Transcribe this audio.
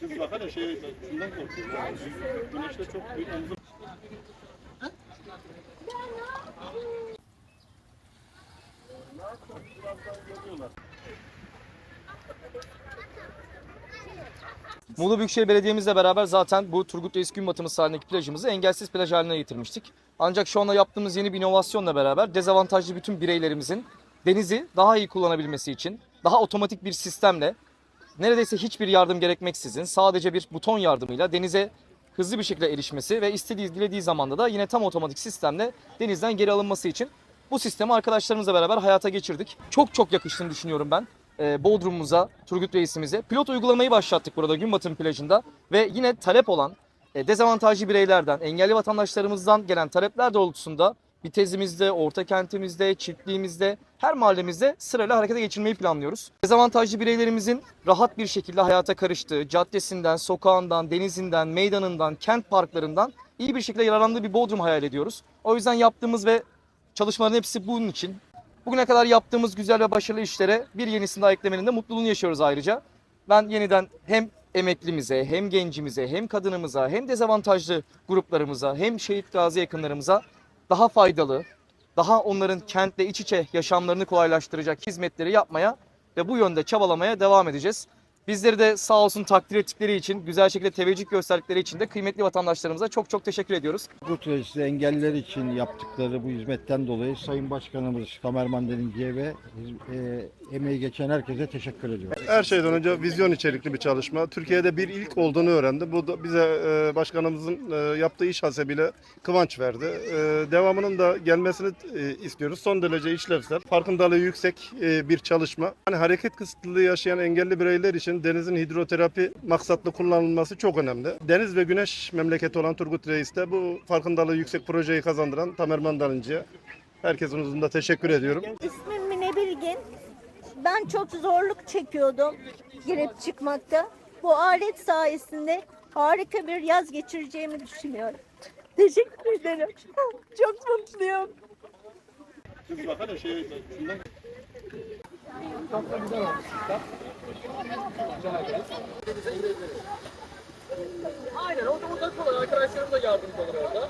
Siz bakın ya şey, şundan korkuyorsunuz. Güneşte çok büyük omzum. Muğla Büyükşehir Belediye'mizle beraber zaten bu Turgut Reis gün batımı sahilindeki plajımızı engelsiz plaj haline getirmiştik. Ancak şu anda yaptığımız yeni bir inovasyonla beraber dezavantajlı bütün bireylerimizin denizi daha iyi kullanabilmesi için daha otomatik bir sistemle neredeyse hiçbir yardım gerekmeksizin sadece bir buton yardımıyla denize hızlı bir şekilde erişmesi ve istediği dilediği zamanda da yine tam otomatik sistemle denizden geri alınması için bu sistemi arkadaşlarımızla beraber hayata geçirdik. Çok çok yakıştığını düşünüyorum ben e, Bodrum'umuza, Turgut Reis'imize. Pilot uygulamayı başlattık burada gün batım plajında ve yine talep olan e, dezavantajlı bireylerden, engelli vatandaşlarımızdan gelen talepler doğrultusunda Bitezimizde, orta kentimizde, çiftliğimizde, her mahallemizde sırayla harekete geçirmeyi planlıyoruz. Dezavantajlı bireylerimizin rahat bir şekilde hayata karıştığı, caddesinden, sokağından, denizinden, meydanından, kent parklarından iyi bir şekilde yararlandığı bir Bodrum hayal ediyoruz. O yüzden yaptığımız ve çalışmaların hepsi bunun için. Bugüne kadar yaptığımız güzel ve başarılı işlere bir yenisini daha eklemenin de mutluluğunu yaşıyoruz ayrıca. Ben yeniden hem emeklimize, hem gencimize, hem kadınımıza, hem dezavantajlı gruplarımıza, hem şehit gazi yakınlarımıza daha faydalı, daha onların kentle iç içe yaşamlarını kolaylaştıracak hizmetleri yapmaya ve bu yönde çabalamaya devam edeceğiz. Bizleri de sağ olsun takdir ettikleri için, güzel şekilde teveccüh gösterdikleri için de kıymetli vatandaşlarımıza çok çok teşekkür ediyoruz. Turgut Reis'e engelliler için yaptıkları bu hizmetten dolayı Sayın Başkanımız Kamerman Deninci'ye ve e, emeği geçen herkese teşekkür ediyorum. Her şeyden önce vizyon içerikli bir çalışma. Türkiye'de bir ilk olduğunu öğrendi. Bu da bize e, başkanımızın e, yaptığı iş hasebiyle kıvanç verdi. E, devamının da gelmesini e, istiyoruz. Son derece işlevsel, farkındalığı yüksek e, bir çalışma. Hani hareket kısıtlılığı yaşayan engelli bireyler için denizin hidroterapi maksatlı kullanılması çok önemli. Deniz ve güneş memleketi olan Turgut Reis'te bu farkındalığı yüksek projeyi kazandıran Tamerman Dalıncı'ya herkesin huzurunda teşekkür ediyorum. İsmim Mine Bilgin. Ben çok zorluk çekiyordum girip çıkmakta. Bu alet sayesinde harika bir yaz geçireceğimi düşünüyorum. Teşekkür ederim. Çok mutluyum. Siz şey, şundan Aynen orada orada arkadaşlarım da yardımcı olur orada.